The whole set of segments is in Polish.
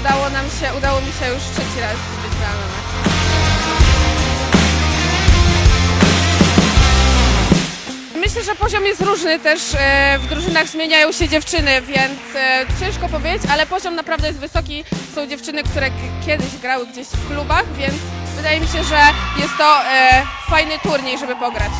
udało nam się, udało mi się już trzeci raz być na mecz. Myślę, że poziom jest różny też. e, W drużynach zmieniają się dziewczyny, więc e, ciężko powiedzieć, ale poziom naprawdę jest wysoki. Są dziewczyny, które kiedyś grały gdzieś w klubach, więc wydaje mi się, że jest to e, fajny turniej, żeby pograć.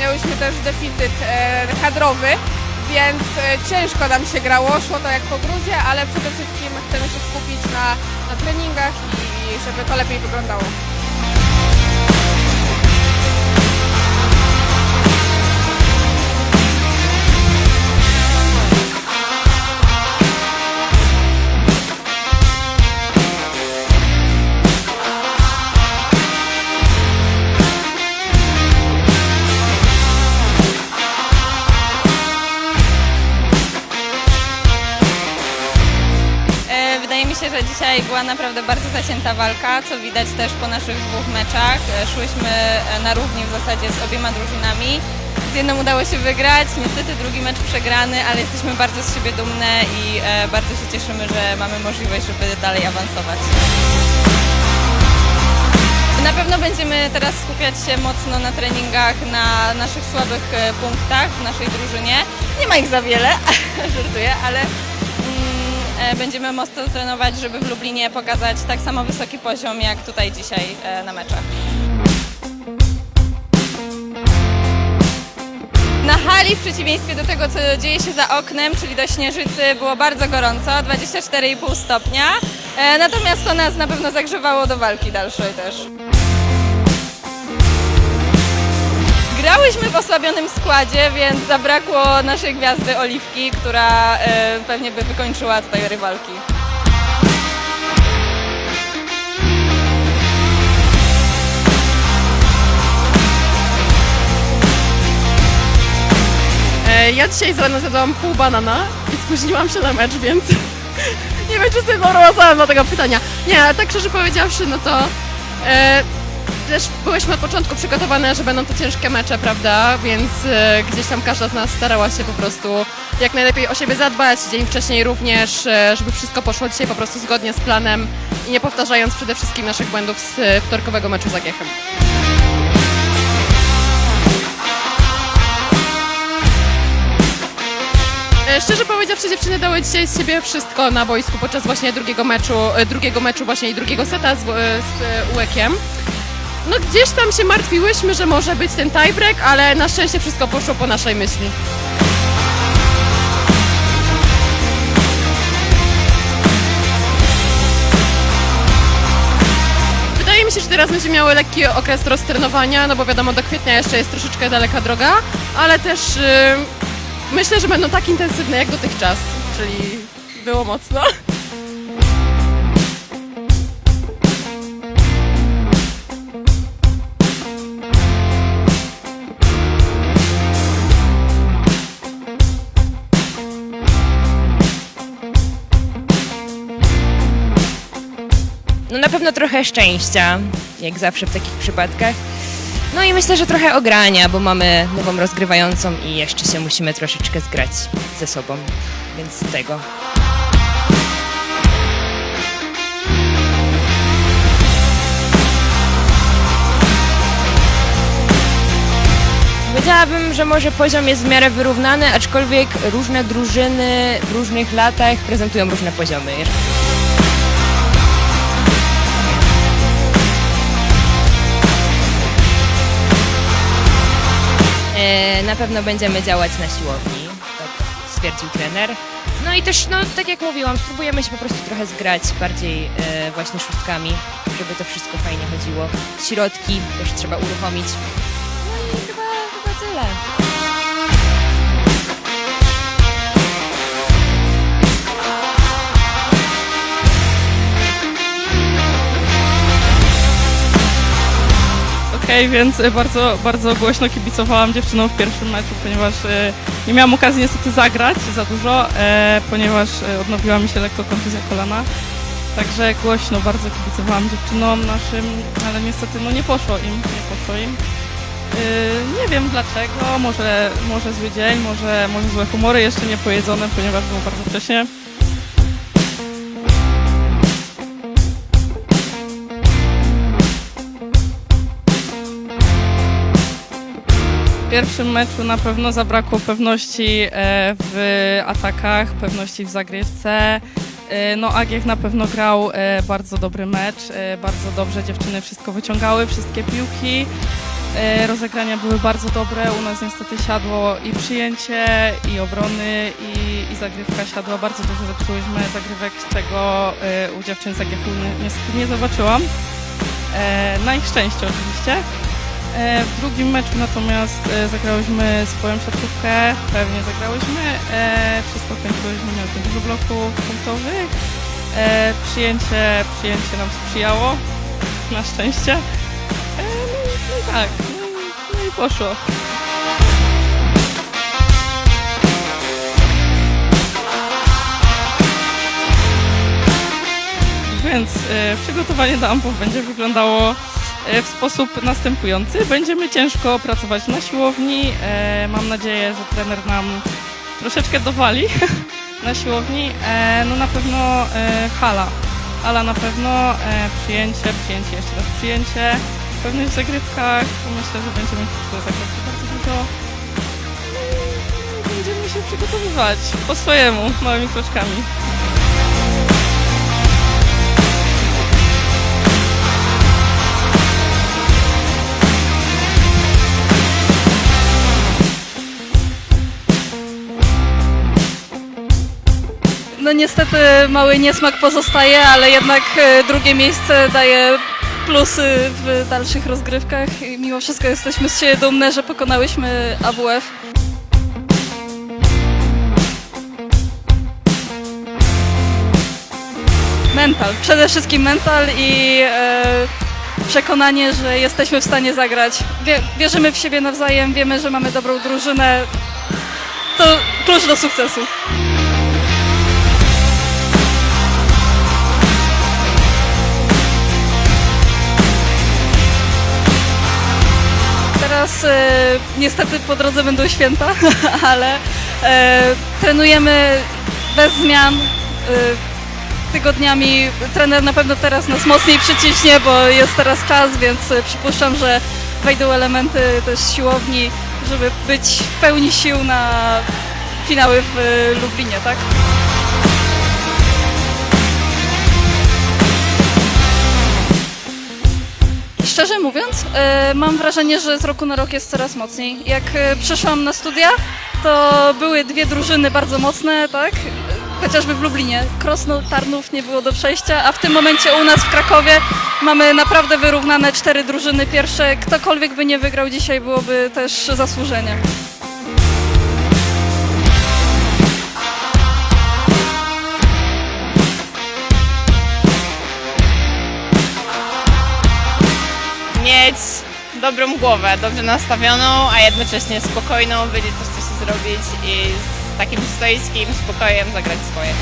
Miałyśmy też deficyt e, kadrowy, więc e, ciężko nam się grało, szło to jak po gruzie, ale przede wszystkim chcemy się skupić na, na treningach i żeby to lepiej wyglądało. Się, że dzisiaj była naprawdę bardzo zacięta walka, co widać też po naszych dwóch meczach. E, Szłyśmy e, na równi w zasadzie z obiema drużynami. Z jedną udało się wygrać, niestety drugi mecz przegrany, ale jesteśmy bardzo z siebie dumne i e, bardzo się cieszymy, że mamy możliwość, żeby dalej awansować. Na pewno będziemy teraz skupiać się mocno na treningach, na naszych słabych punktach w naszej drużynie. Nie ma ich za wiele, żartuję, ale będziemy mocno trenować, żeby w Lublinie pokazać tak samo wysoki poziom jak tutaj dzisiaj e, na meczach. Na hali, w przeciwieństwie do tego, co dzieje się za oknem, czyli do Śnieżycy, było bardzo gorąco, 24,5 stopnia. E, natomiast to nas na pewno zagrzewało do walki dalszej też. Grałyśmy w osłabionym składzie, więc zabrakło naszej gwiazdy Oliwki, która e, pewnie by wykończyła tutaj rywalki. E, Ja dzisiaj z rana zjadłam pół banana i spóźniłam się na mecz, więc nie wiem, czy sobie nawiązałam do tego pytania. Nie, ale tak szczerze powiedziawszy, no to e, też byłyśmy od początku przygotowane, że będą to ciężkie mecze, prawda? Więc e, gdzieś tam każda z nas starała się po prostu jak najlepiej o siebie zadbać, dzień wcześniej również, e, żeby wszystko poszło dzisiaj po prostu zgodnie z planem i nie powtarzając przede wszystkim naszych błędów z e, wtorkowego meczu z Agiechem. E, Szczerze powiedziawszy, dziewczyny dały dzisiaj z siebie wszystko na boisku podczas właśnie drugiego meczu, e, drugiego meczu właśnie i drugiego seta z, e, z e. No gdzieś tam się martwiłyśmy, że może być ten tiebreak, ale na szczęście wszystko poszło po naszej myśli. Wydaje mi się, że teraz będziemy miały lekki okres roztrenowania, no bo wiadomo, do kwietnia jeszcze jest troszeczkę daleka droga, ale też y, myślę, że będą tak intensywne jak dotychczas, czyli było mocno. Pewno trochę szczęścia, jak zawsze w takich przypadkach. No i myślę, że trochę ogrania, bo mamy nową rozgrywającą i jeszcze się musimy troszeczkę zgrać ze sobą, więc tego. Powiedziałabym, że może poziom jest w miarę wyrównany, aczkolwiek różne drużyny w różnych latach prezentują różne poziomy. Na pewno będziemy działać na siłowni, tak stwierdził trener. No i też, no tak jak mówiłam, spróbujemy się po prostu trochę zgrać bardziej e, właśnie szóstkami, żeby to wszystko fajnie chodziło. Środki też trzeba uruchomić. No i chyba, chyba tyle. Okej, więc e, bardzo, bardzo głośno kibicowałam dziewczynom w pierwszym meczu, ponieważ e, nie miałam okazji niestety zagrać za dużo, e, ponieważ odnowiła mi się lekko kontuzja kolana. Także głośno bardzo kibicowałam dziewczynom naszym, ale niestety no nie poszło im, nie poszło im. Nie wiem dlaczego, może, może zły dzień, może, może złe humory, jeszcze nie pojedzone, ponieważ było bardzo wcześnie. W pierwszym meczu na pewno zabrakło pewności e, w atakach, pewności w zagrywce. E, No Agiech na pewno grał e, bardzo dobry mecz, bardzo dobrze dziewczyny wszystko wyciągały, wszystkie piłki. Rozegrania były bardzo dobre, u nas niestety siadło i przyjęcie, i obrony, i, i zagrywka siadła. Bardzo dużo zepsułyśmy zagrywek, czego u dziewczyn z Agiechu ni- niestety nie zobaczyłam. Na ich szczęście oczywiście. E, W drugim meczu natomiast e, zagrałyśmy swoją siatkówkę, pewnie zagrałyśmy, e, wszystko kończyłyśmy, miałyśmy dużo bloków punktowych. E, Przyjęcie, przyjęcie nam sprzyjało, na szczęście. No i, no i tak, no i, no poszło. Więc przygotowanie do ampów będzie wyglądało w sposób następujący. Będziemy ciężko pracować na siłowni. E, mam nadzieję, że trener nam troszeczkę dowali na siłowni. E, no na pewno e, hala. Hala na pewno, e, przyjęcie, przyjęcie, jeszcze raz przyjęcie. W zagrywkach. Myślę, że będziemy w zagrać bardzo dużo. No Będziemy się przygotowywać po swojemu, małymi kroczkami. No niestety mały niesmak pozostaje, ale jednak e, drugie miejsce daje plusy w dalszych rozgrywkach. I mimo wszystko jesteśmy z siebie dumne, że pokonałyśmy AWF. Mental, przede wszystkim mental i e, przekonanie, że jesteśmy w stanie zagrać. Wie, wierzymy w siebie nawzajem, wiemy, że mamy dobrą drużynę. To klucz do sukcesu. Teraz e, niestety po drodze będą święta, ale e, trenujemy bez zmian. E, tygodniami trener na pewno teraz nas mocniej przyciśnie, bo jest teraz czas, więc e, przypuszczam, że wejdą elementy też siłowni, żeby być w pełni sił na finały w e, Lublinie, tak? Szczerze mówiąc, e, mam wrażenie, że z roku na rok jest coraz mocniej. Jak e, przyszłam na studia, to były dwie drużyny bardzo mocne, tak? Chociażby w Lublinie. Krosno, Tarnów nie było do przejścia, a w tym momencie u nas w Krakowie mamy naprawdę wyrównane cztery drużyny pierwsze. Ktokolwiek by nie wygrał dzisiaj, byłoby też zasłużenie. Mieć dobrą głowę, dobrze nastawioną, a jednocześnie spokojną, wiedzieć co się zrobić i z takim stoickim spokojem zagrać swoje.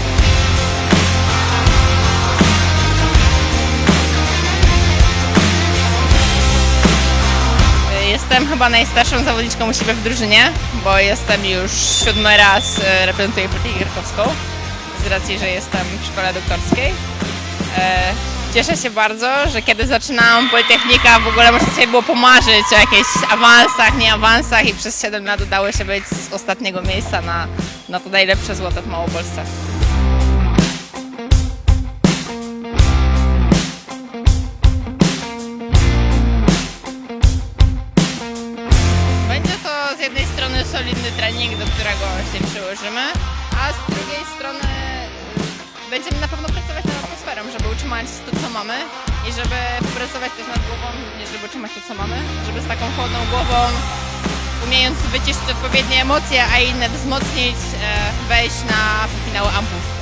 Jestem chyba najstarszą zawodniczką u siebie w drużynie, bo jestem już siódmy raz e, reprezentuję Politykę Krakowską z racji, że jestem w szkole doktorskiej. Cieszę się bardzo, że kiedy zaczynałam Politechnika w ogóle można sobie było pomarzyć o jakichś awansach, nie awansach i przez 7 lat udało się być z ostatniego miejsca na, na to najlepsze złoto w Małopolsce. Będzie to z jednej strony solidny trening, do którego się przyłożymy, a z drugiej strony będziemy na pewno pracować nad atmosferą, żeby utrzymać to, co mamy i żeby pracować też nad głową, żeby utrzymać to, co mamy, żeby z taką chłodną głową, umiejąc wyciszyć odpowiednie emocje, a inne wzmocnić, e, wejść na finały Ampów.